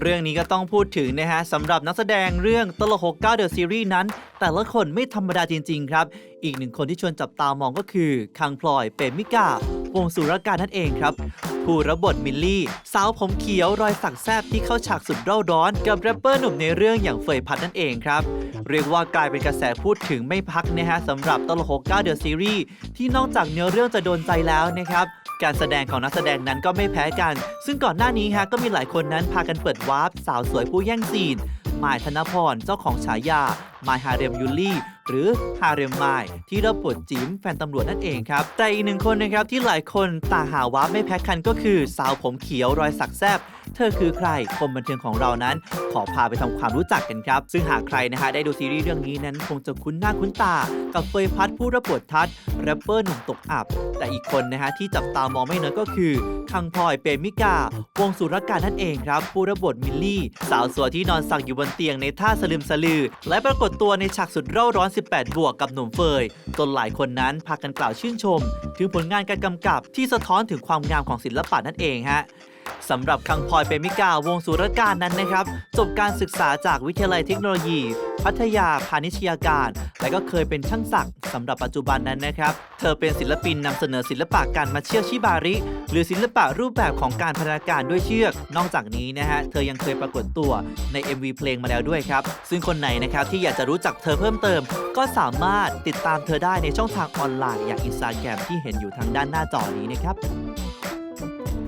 เรื่องนี้ก็ต้องพูดถึงนะฮะสำหรับนักแสดงเรื่องตลก69 The Series นั้น แต่ละคนไม่ธรรมดาจริง ๆ ครับ อีกหนึ่งคนที่ชวนจับตามองก็คือคังพลอยเปรมิกา วงสุรการนั่นเองครับ ผู้รับบทมิลลี่ สาวผมเขียวรอยสักแซบที่เข้าฉากสุดเร่าร้อน กับแรปเปอร์หนุ่มในเรื่องอย่างเฟยพัดนั่นเองครับ เรียกว่ากลายเป็นกระแสพูดถึงไม่พักนะฮะสำหรับตลก69 The Series ที่นอกจากเนื้อเรื่องจะโดนใจแล้วนะครับการแสดงของนักแสดงนั้นก็ไม่แพ้กัน ซึ่งก่อนหน้านี้ฮะก็มีหลายคนนั้นพากันเปิดวาร์ปสาวสวยผู้แย่งซีน มายธนพร เจ้าของฉายา มายฮาเรมยูลี่ หรือฮาเรมมาย ที่รับบทจิ๋มแฟนตำรวจนั่นเองครับ แต่อีกหนึ่งคนนะครับที่หลายคนต่างหาวาไม่แพ้กันก็คือ สาวผมเขียวรอยสักแซบ เธอคือใครคมบันเทิงของเรานั้น ขอพาไปทำความรู้จักกันครับ ซึ่งหากใครนะฮะได้ดูซีรีส์เรื่องนี้นั้น คงจะคุ้นหน้าคุ้นตา กับเฟยพัดผู้รับบททัศน์แรปเปอร์หนุ่มตกอับ แต่อีกคนนะฮะที่จับตามองไม่น้อยก็คือคังพลอยเปรมิกา วงสุรการนั่นเองครับ ผู้รับบทมิลลี่ สาวสวยที่นอนสักอยู่บนเตียงในท่าสลืมสลือ และปรากฏตัวในฉากสุดเร่าร้อน 18 บวกกับหนุ่มเฟยจนหลายคนนั้นพากันกล่าวชื่นชม ถึงผลงานการกำกับที่สะท้อนถึงความงามของศิลปะนั่นเองฮะ สำหรับคังพลอยเปรมิกาวงสุรการนั้นนะครับ จบการศึกษาจากวิทยาลัยเทคโนโลยี พัทยาพาณิชยาการ และก็เคยเป็นช่างศักดิ์สำหรับปัจจุบันนั้นนะครับ เธอเป็นศิลปินนำเสนอศิลปะการมาเชือกชิบาริ หรือศิลปะรูปแบบของการพัฒนาการด้วยเชือก นอกจากนี้นะฮะเธอยังเคยปรากฏตัวใน MV เพลงมาแล้วด้วยครับ ซึ่งคนไหนนะครับที่อยากจะรู้จักเธอเพิ่มเติม ก็สามารถติดตามเธอได้ในช่องทางออนไลน์อย่างอินสตาแกรมที่เห็นอยู่ทางด้านหน้าจอนี้นะครับ